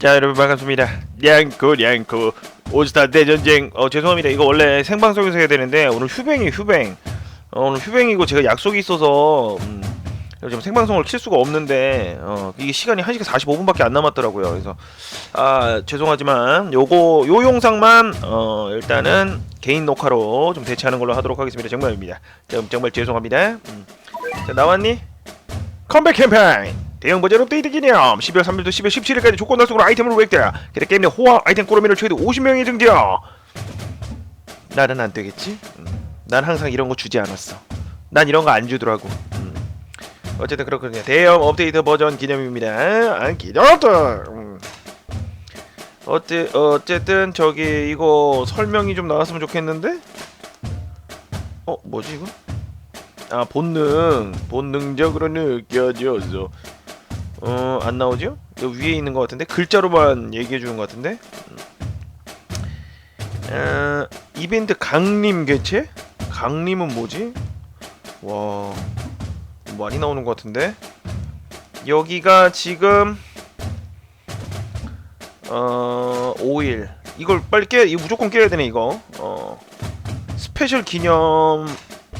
자 여러분 반갑습니다. 냥코 냥코 올스타 대전쟁. 어 죄송합니다. 이거 원래 생방송에서 해야 되는데 오늘 휴뱅이 휴뱅. 어, 오늘 휴뱅이고 제가 약속이 있어서 음, 지금 생방송을 킬 수가 없는데 어, 이게 시간이 1시간 45분밖에 안 남았더라고요. 그래서 아 죄송하지만 요거 요 영상만 어, 일단은 개인 녹화로 좀 대체하는 걸로 하도록 하겠습니다. 정말입니다. 정, 정말 죄송합니다. 음. 자 나왔니? 컴백 캠페인 대형 버전 업데이트 기념 12월 3일부터 12월 17일까지 조건 달성으로 아이템을 획득 그래 게임 내 호화 아이템 꼬로미를 최대 50명이 증되어 나는 안 되겠지? 음. 난 항상 이런 거 주지 않았어 난 이런 거 안 주더라고 음. 어쨌든 그렇거든요 대형 업데이트 버전 기념입니다 아 기념들 음. 어째, 어쨌든 저기 이거 설명이 좀 나왔으면 좋겠는데 어 뭐지 이거? 아 본능 본능적으로 느껴져서 어 안 나오죠? 여기 위에 있는 것 같은데? 글자로만 얘기해 주는 것 같은데? 어, 이벤트 강림 개체? 강림은 뭐지? 와 많이 나오는 것 같은데? 여기가 지금 어 5일. 이걸 빨리 깨 이거 무조건 깨야 되네 이거. 어 스페셜 기념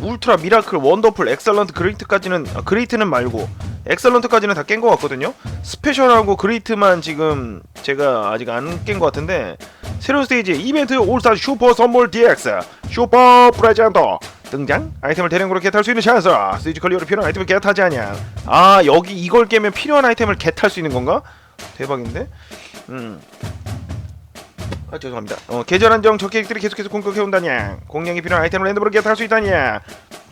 울트라 미라클 원더풀 엑설런트 그레이트까지는 아, 그레이트는 말고 엑설런트까지는 다 깬 것 같거든요 스페셜하고 그레이트만 지금 제가 아직 안 깬 것 같은데 새로운 스테이지 이벤트 올스타 슈퍼 선물 DX 슈퍼 프레젠트 등장 아이템을 대량 으로 겟할 수 있는 찬스 스테이지 클리어로 필요한 아이템을 겟하지 않냐 아 여기 이걸 깨면 필요한 아이템을 겟할 수 있는 건가? 대박인데 음. 아 죄송합니다. 어, 계절 한정 적 캐릭들이 계속해서 공격해온다냐. 공략이 필요한 아이템을 랜덤으로 겟할 수 있다냐.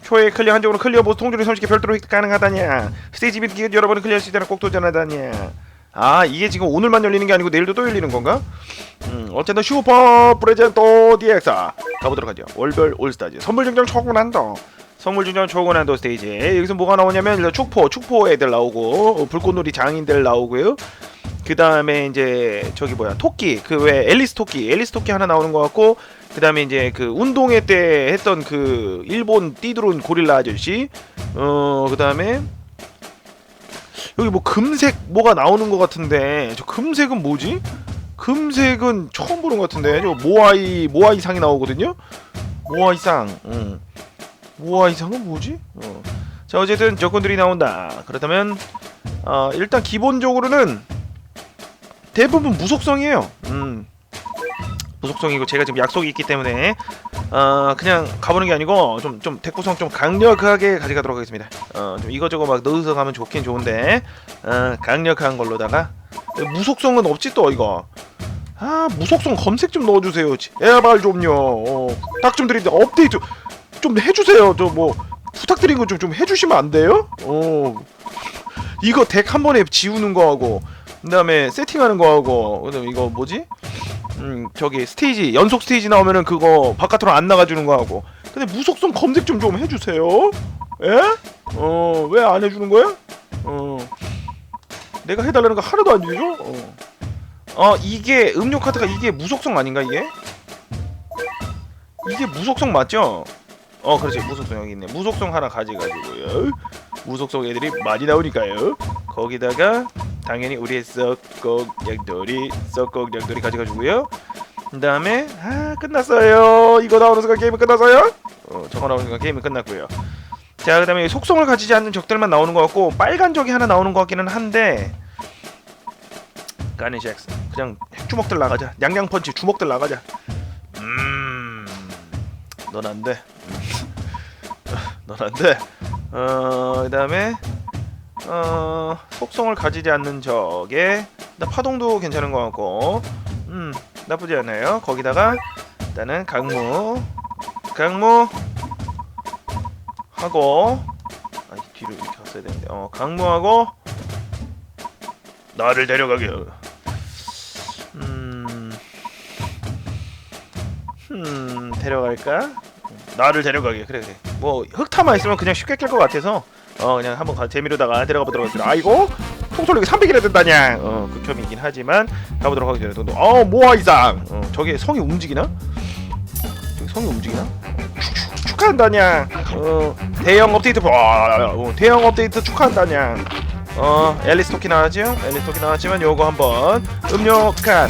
초에 클리어 한정으로 클리어 보스 통조리 손쉽게 별도로 획득 가능하다냐. 스테이지 비트 기획 여러 번을 클리어할 수 있다는 꼭 도전하다냐. 아 이게 지금 오늘만 열리는 게 아니고 내일도 또 열리는 건가? 음 어쨌든 슈퍼 프레젠토 DX 가보도록 하죠. 월별 올스타즈 선물 증정 초고난도 선물 증정 초고난도 스테이지 여기서 뭐가 나오냐면 일단 축포 축포 애들 나오고 어, 불꽃놀이 장인들 나오고요. 그 다음에 이제 저기 뭐야 토끼 그 왜 앨리스 토끼 앨리스 토끼 하나 나오는 것 같고 그 다음에 이제 그 운동회 때 했던 그 일본 띠드론 고릴라 아저씨 어 그 다음에 여기 뭐 금색 뭐가 나오는 것 같은데 저 금색은 뭐지? 금색은 처음 보는 것 같은데 저 모아이 모아이 상이 나오거든요 모아이 상 음. 모아이 상은 뭐지? 어. 자 어쨌든 조건들이 나온다 그렇다면 어, 일단 기본적으로는 대부분 무속성이에요. 음. 무속성이고 제가 지금 약속이 있기 때문에 어 그냥 가보는 게 아니고 좀 좀 대구성 좀 강력하게 가져가도록 하겠습니다. 어 좀 이거저거 막 넣어서 가면 좋긴 좋은데 어 강력한 걸로다가 무속성은 없지 또 이거. 아 무속성 검색 좀 넣어주세요. 제발 좀요. 어, 딱좀 드리는데 업데이트 좀 해주세요. 저 뭐 부탁드린 거 좀 좀 해주시면 안 돼요? 어 이거 덱 한 번에 지우는 거하고 그 다음에 세팅하는 거하고 그 다음에 이거 뭐지? 음 저기 스테이지 연속 스테이지 나오면은 그거 바깥으로 안 나가주는 거 하고 근데 무속성 검색 좀 좀 해주세요. 예? 어 왜 안 해주는 거야? 어 내가 해달라는 거 하나도 안 해줘? 어. 어 이게 음료 카드가 이게 무속성 아닌가 이게? 이게 무속성 맞죠? 어 그렇지 무속성 여기 있네 무속성 하나 가져가지고요 무속성 애들이 많이 나오니까요 거기다가 당연히 우리의 썩kok냥돌이 썩kok냥돌이 가져가지고요. 그 다음에 아 끝났어요. 이거 나오는 순간 게임이 끝났어요? 어 저거 나오는 순간 게임이 끝났고요. 자 그 다음에 속성을 가지지 않는 적들만 나오는 것 같고 빨간 적이 하나 나오는 것 같기는 한데 가니샥스 그냥 핵주먹들 나가자. 냥냥펀치 주먹들 나가자. 음 넌 안 돼. 넌 안 돼. 어 그 다음에 어 속성을 가지지 않는 적에 일단 파동도 괜찮은 것 같고. 음 나쁘지 않아요. 거기다가 일단은 강무 강무 하고 아 뒤로 이렇게 갔어야 되는데. 어 강무하고 나를 데려가게. 음, 음 데려갈까? 나를 데려가게. 그래 그래. 뭐 흙타만 있으면 그냥 쉽게 깰 것 같아서 어 그냥 한번 가, 재미로다가 데려가 보도록 하겠습니다 아이고 통솔력이 300이나 된다냐 어 극혐이긴 하지만 가보도록 하겠습니다 어 모아이상 어 저게 성이 움직이나? 저기 성이 움직이나? 축- 축하한다냐 어 대형 업데이트 와 어, 대형 업데이트 축하한다냐 어 앨리스 토끼 나왔죠? 앨리스 토끼 나왔지만 요거 한번 음료 칸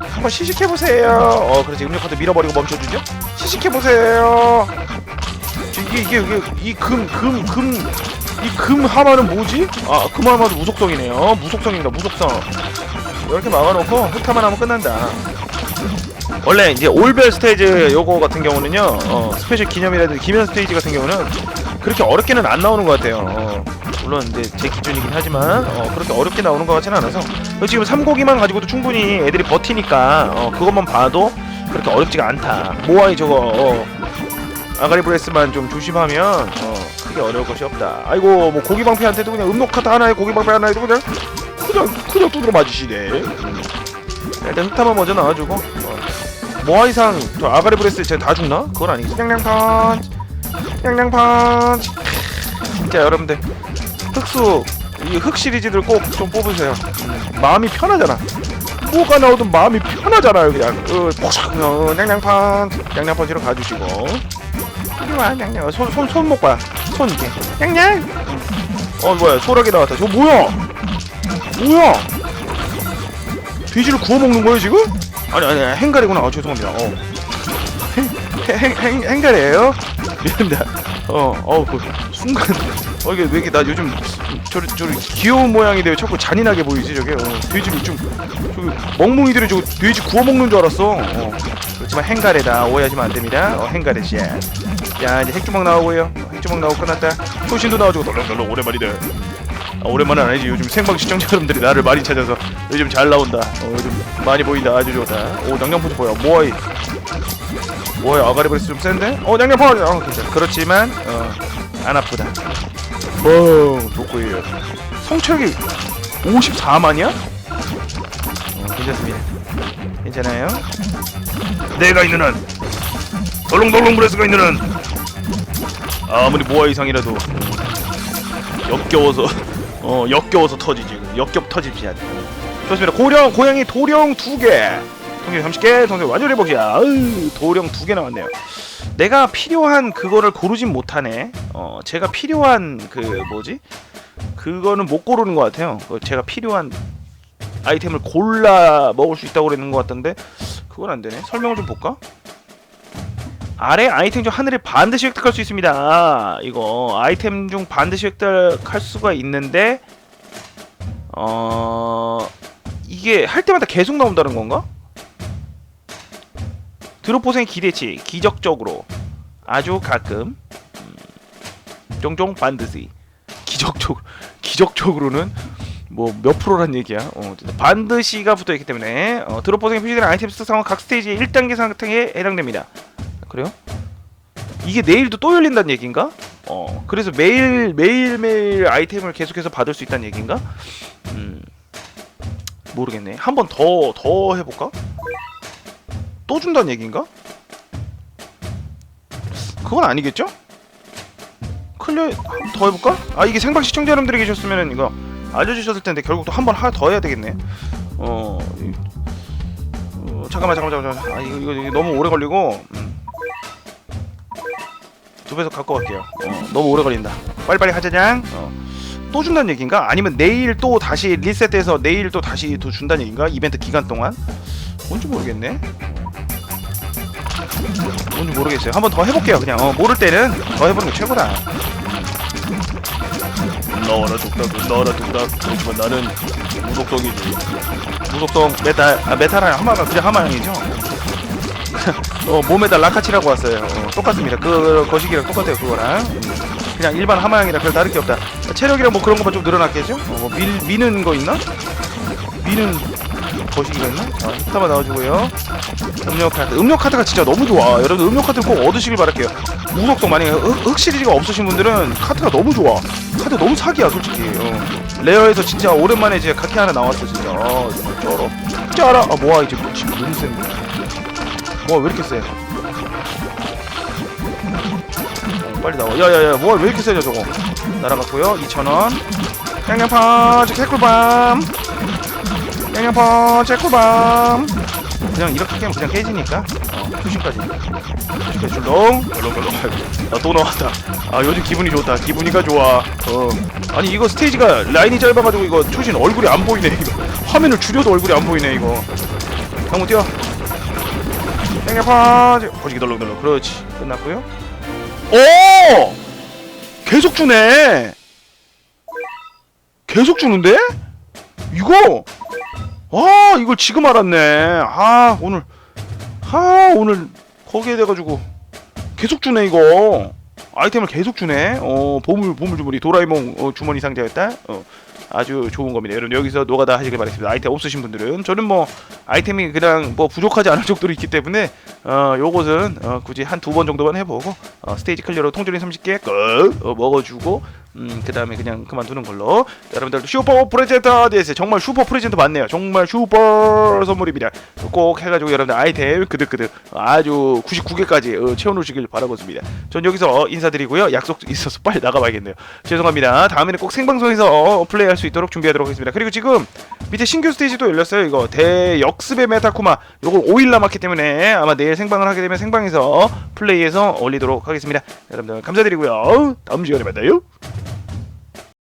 한번 시식해 보세요. 어 그렇지 음료 카드 밀어버리고 멈춰주죠. 시식해 보세요. 이게 이게 이게 이 금 금 금 이 금 하마는 뭐지? 아 금 하마도 무속성이네요. 무속성입니다. 무속성. 이렇게 막아놓고 흑타만 하면 끝난다. 원래 이제 올별 스테이지 요거 같은 경우는요 어, 스페셜 기념이라든지 기념 스테이지 같은 경우는 그렇게 어렵게는 안 나오는 것 같아요 어, 물론 이제 제 기준이긴 하지만 어, 그렇게 어렵게 나오는 것 같지는 않아서 지금 3고기만 가지고도 충분히 애들이 버티니까 어, 그것만 봐도 그렇게 어렵지가 않다 모아이 저거 어, 아가리 브레스만 좀 조심하면 어, 크게 어려울 것이 없다. 아이고 뭐 고기 방패한테도 그냥 음노카타 하나에 고기 방패 하나에도 그냥 그냥 그냥 두드려 맞으시네. 음. 일단 흑타만 먼저 나와주고. 어, 모아 이상 저 아가리 브레스 쟤다 죽나? 그건 아니겠지. 냥냥 펀치 냥냥 펀치 진짜 여러분들 흑수 이 흑 시리즈들 꼭 좀 뽑으세요. 음, 마음이 편하잖아. 뭐가 나오든 마음이 편하잖아요 그냥. 어, 포착 어, 냥냥 펀치 냥냥 펀치로 가주시고 이리 와 냥냥. 손, 손, 손목 봐. 손 이렇게. 냥냥. 어 뭐야. 소라게 나왔다. 저거 뭐야? 뭐야? 돼지를 구워 먹는 거예요 지금? 아니 아니 행갈이구나. 아, 죄송합니다. 어. 행, 행, 행, 행 갈이에요? 미안합니다. 어 어 그 순간. 어 이게 왜 이렇게 나 요즘 저리 저리 귀여운 모양인데 왜 자꾸 잔인하게 보이지 저게? 어, 돼지를 좀 저기 멍뭉이들이 저거 돼지 구워 먹는 줄 알았어. 어. 그렇지만 행갈이다. 오해하시면 안 됩니다. 어 행갈이 씨야 이제 핵주먹 나오고요. 어, 핵주먹 나오고 끝났다. 초신도 나와주고 덜렁덜렁 오랜만이다 아, 오랜만은 아니지. 요즘 생방 시청자 여러분들이 나를 많이 찾아서 요즘 잘 나온다. 어, 요즘 많이 보인다. 아주 좋다. 오 양념포즈 뭐야? 모아이. 뭐야 아가리 브레스 좀 센데? 어 양념포즈 어 괜찮아. 그렇지만 어 안 아프다. 뻥 좋고요. 성체력이 54만이야? 어 괜찮습니다. 괜찮아요. 내가 있는 한 덜렁덜렁 브레스가 있는 한 아무리 모아 이상이라도 역겨워서 어 역겨워서 터지지 역겹 터집시야 좋습니다. 고령 고양이 도령 두개. 통계 30개 통계 완전 해보자 아유 도령 두 개 나왔네요. 내가 필요한 그거를 고르진 못하네. 어 제가 필요한 그 뭐지? 그거는 못 고르는 것 같아요. 그 제가 필요한 아이템을 골라 먹을 수 있다고 그랬는 것 같던데 그건 안 되네. 설명을 좀 볼까 아래 아이템 중 하나를 반드시 획득할 수 있습니다. 이거 아이템 중 반드시 획득할 수가 있는데 어 이게 할 때마다 계속 나온다는 건가? 드롭보생의 기대치 기적적으로 아주 가끔 음, 종종 반드시 기적적 기적적으로는 뭐 몇 프로란 얘기야. 어, 반드시가 붙어 있기 때문에 어, 드롭보생에 표시되는 아이템 특성은 각 스테이지의 1단계 상태에 해당됩니다. 그래요? 이게 내일도 또 열린다는 얘기인가? 어 그래서 매일 매일 매일 아이템을 계속해서 받을 수 있다는 얘기인가? 음 모르겠네. 한 번 더 더 해볼까? 또 준다는 얘기인가? 그건 아니겠죠? 클리어 더 해볼까? 아 이게 생방 시청자 여러분들이 계셨으면 이거 알려주셨을 텐데 결국 또 한 번 하나 더 해야 되겠네. 어, 이- 어 잠깐만 잠깐만 잠깐만. 아 이거 이거, 이거 너무 오래 걸리고. 음. 두 배속 갖고 갈게요. 어, 너무 오래 걸린다. 빨리빨리 하자냥. 어. 또 준다는 얘기인가? 아니면 내일 또 다시 리셋돼서 내일 또 다시 또 준다는 얘기인가? 이벤트 기간 동안? 뭔지 모르겠네. 뭔지 모르겠어요. 한번 더 해볼게요. 그냥 어, 모를 때는 더 해보는 게 최고다. 너라 뚝딱 너라 뚝딱 그렇지만 나는 무속성이지. 무속성 메탈 아 메탈은 하마가 그냥 하마 형이죠. 어 몸에다 라카치라고 왔어요. 어, 똑같습니다. 그 거시기랑 똑같아요. 그거랑 음, 그냥 일반 하마형이랑 별 다를 게 없다. 체력이랑 뭐 그런 것만 좀 늘어났겠죠? 어, 뭐 밀, 미는 거 있나? 미는 거시기가 있나? 아, 히타만 나와주고요. 음료 카드. 음료 카드가 진짜 너무 좋아. 여러분 음료 카드 꼭 얻으시길 바랄게요. 무속성 만약에 흑, 흑 시리즈가 없으신 분들은 카드가 너무 좋아. 카드 너무 사기야 솔직히. 어. 레어에서 진짜 오랜만에 이제 카키 하나 나왔어 진짜. 아 쩔어. 쩔어. 아 뭐야 이제 뭐 지금 너무 센데. 뭐야 왜 이렇게 세? 어, 빨리 나와. 야야야 뭐야 왜 이렇게 세냐 저거. 날아갔고요. 2,000원. 양양펀치 개꿀밤. 양양펀치 개꿀밤. 그냥 이렇게 깨면 그냥 깨지니까. 어. 투신까지 투신까지 줄렁 얼렁얼렁 아또 나왔다 아 요즘 기분이 좋다 기분이가 좋아 어 아니 이거 스테이지가 라인이 짧아가지고 이거 투신 얼굴이 안 보이네 이거 화면을 줄여도 얼굴이 안 보이네 이거 한번 뛰어 땡겨파지 거시기 덜렁덜렁 그렇지. 끝났고요. 오! 계속 주네. 계속 주는데? 이거? 아 이걸 지금 알았네. 아 오늘. 아 오늘 거기에 돼가지고 계속 주네 이거 아이템을 계속 주네. 어 보물 보물 주머니 도라에몽 어, 주머니 상자였다. 어 아주 좋은 겁니다. 여러분 여기서 노가다 하시길 바라겠습니다. 아이템 없으신 분들은. 저는 뭐 아이템이 그냥 뭐 부족하지 않을 정도로 있기 때문에 어 요것은 어, 굳이 한 두 번 정도만 해보고 어, 스테이지 클리어로 통조림 30개 끄 어, 먹어주고 음, 그 다음에 그냥 그만두는 걸로. 여러분들도 슈퍼 프레젠터 DS 정말 슈퍼 프레젠터 맞네요. 정말 슈퍼 선물입니다. 꼭 해가지고 여러분들 아이템 그득그득 아주 99개까지 어, 채워놓으시길 바라겠습니다. 전 여기서 인사드리고요. 약속 있어서 빨리 나가봐야겠네요. 죄송합니다. 다음에는 꼭 생방송에서 플레이할 수 있도록 준비하도록 하겠습니다. 그리고 지금 밑에 신규 스테이지도 열렸어요 이거. 대역습의 메타쿠마. 요걸 5일 남았기 때문에 아마 내일 생방을 하게 되면 생방에서 플레이해서 올리도록 하겠습니다. 여러분들 감사드리고요. 다음 시간에 만나요